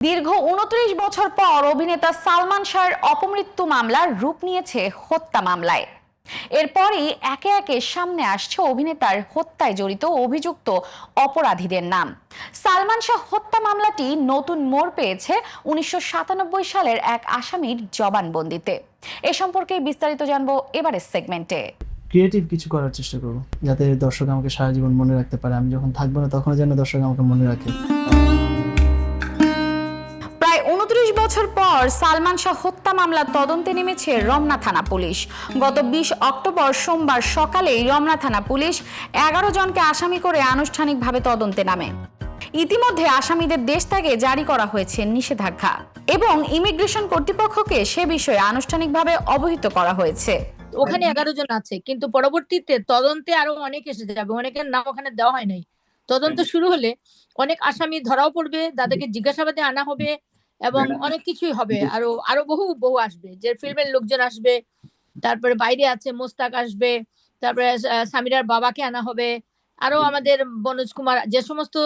দীর্ঘ উনত্রিশ বছর পর অভিনেতা সালমান শাহর অপমৃত্যু মামলার রূপ নিয়েছে হত্যা মামলায়। এরপরই একে একে সামনে আসছে অভিনেতার হত্যায় জড়িত অভিযুক্ত অপরাধীদের নাম। সালমান শাহ হত্যা মামলাটি নতুন মোড় পেয়েছে উনিশশো সাতানব্বই সালের এক আসামির জবানবন্দিতে। এ সম্পর্কে বিস্তারিত জানব এবারের সেগমেন্টে। ক্রিয়েটিভ কিছু করার চেষ্টা করব, যাতে দর্শক আমাকে সারা জীবন মনে রাখতে পারে। আমি যখন থাকব না তখন যেন দর্শক আমাকে মনে রাখে। উনত্রিশ বছর পর সালমান শাহ হত্যা মামলার তদন্তে নেমেছে রমনা থানা পুলিশ। গত বিশ অক্টোবর সোমবার সকালেই রমনা থানা পুলিশ এগারো জনকে আসামি করে আনুষ্ঠানিকভাবে তদন্তে নামে। ইতিমধ্যে আসামিদের দেশ থেকে জারি করা হয়েছে নিষেধাজ্ঞা এবং ইমিগ্রেশন কর্তৃপক্ষকে সে বিষয়ে আনুষ্ঠানিকভাবে অবহিত করা হয়েছে। ওখানে এগারো জন আছে, কিন্তু পরবর্তীতে তদন্তে আরও অনেক এসে যাবে, অনেকের নাম ওখানে দেওয়া হয় নাই। তদন্ত শুরু হলে অনেক আসামি ধরাও পড়বে, তাদেরকে জিজ্ঞাসাবাদে আনা হবে এবং অনেক কিছুই হবে। আরও আরও বহু বহু আসবে। যে ফিল্মের লোকজন আসবে তারপরে বাইরে আছে মোস্তাক আসবে তারপরে সামিরার বাবাকে আনা হবে। আরও আমাদের বনোজ কুমার যে সমস্ত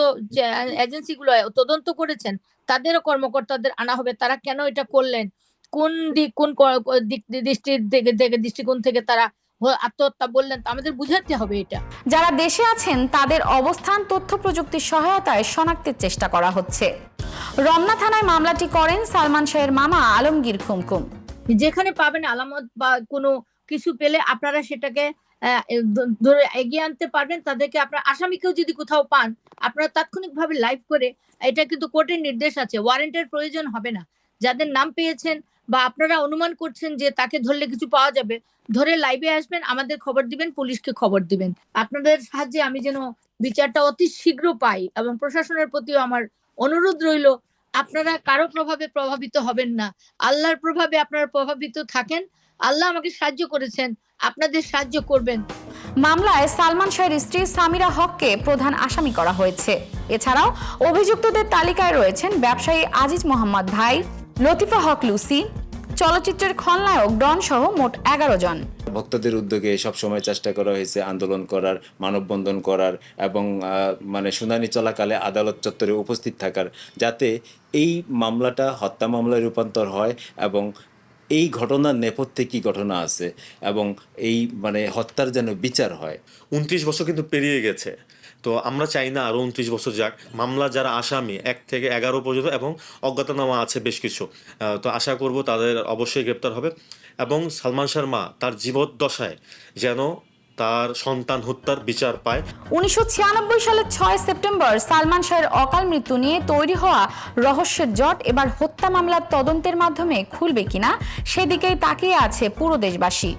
এজেন্সি গুলো তদন্ত করেছেন তাদেরও কর্মকর্তাদের আনা হবে। তারা কেন এটা করলেন? কোন দিক কোন দৃষ্টির থেকে থেকে দৃষ্টিকোণ থেকে তারা আত্মহত্যা বললেন আমাদের বুঝাতে হবে এটা। যারা দেশে আছেন তাদের অবস্থান তথ্য প্রযুক্তির সহায়তায় শনাক্তের চেষ্টা করা হচ্ছে। রমনা থানায় মামলাটি করেন সালমান শাহের মামা আলমগীর খুমকুম। যেখানে পাবেন আলামত বা কোনো কিছু পেলে আপনারা সেটাকে ধরে এগিয়ে আনতে পারবেন। তাদেরকে আপনার আসামিকেও যদি কোথাও পান, আপনারা তাৎক্ষণিকভাবে লাইভ করে, এটা কিন্তু কোর্টের নির্দেশ আছে, ওয়ারেন্টের প্রয়োজন হবে না। যাদের নাম পেয়েছেন বা আপনারা অনুমান করছেন যে তাকে ধরলে কিছু পাওয়া যাবে, ধরে লাইভে আসবেন, আমাদের খবর দিবেন, পুলিশকে খবর দিবেন। আপনাদের সাহায্যে আমি যেন বিচারটা অতি শীঘ্র পাই এবং প্রশাসনের প্রতিও আমার অনুরোধ রইল, আপনারা কারও প্রভাবে প্রভাবিত হবেন না। আল্লাহর প্রভাবে আপনারা প্রভাবিত থাকেন। আল্লাহ আমাকে সাহায্য করেছেন, আপনাদের সাহায্য করবেন। মামলায় সালমান শাহের স্ত্রী সামিরা হককে প্রধান আসামি করা হয়েছে। এছাড়াও অভিযুক্তদের তালিকায় রয়েছেন ব্যবসায়ী আজিজ মোহাম্মদ ভাই, লতিফা হক লুসি চলচ্চিত্রের খলনায়ক ডন সহ মোট এগারো জন। ভক্তদের উদ্যোগে সব সময় চেষ্টা করা হয়েছে আন্দোলন করার, মানববন্ধন করার এবং মানে শুনানি চলাকালে আদালত চত্বরে উপস্থিত থাকার, যাতে এই মামলাটা হত্যা মামলায় রূপান্তর হয় এবং এই ঘটনার নেপথ্যে কি ঘটনা আছে এবং এই মানে হত্যার যেন বিচার হয়? উনত্রিশ বছর কিন্তু পেরিয়ে গেছে। তো আমরা চাই না আরও উনত্রিশ বছর যাক। মামলা যারা আসামি, এক থেকে এগারো পর্যন্ত এবং অজ্ঞাতনামা আছে বেশ কিছু। তো আশা করব তাদের অবশ্যই গ্রেপ্তার হবে। এবং সালমান শাহর মা তার জীবদ্দশায় যেন তার সন্তান হত্যার বিচার পায়। উনিশশো ছিয়ানব্বই সালের ছয় সেপ্টেম্বর সালমান শাহের অকাল মৃত্যু নিয়ে তৈরি হওয়া রহস্যের জট এবার হত্যা মামলার তদন্তের মাধ্যমে খুলবে কিনা, সেদিকেই তাকিয়ে আছে পুরো দেশবাসী।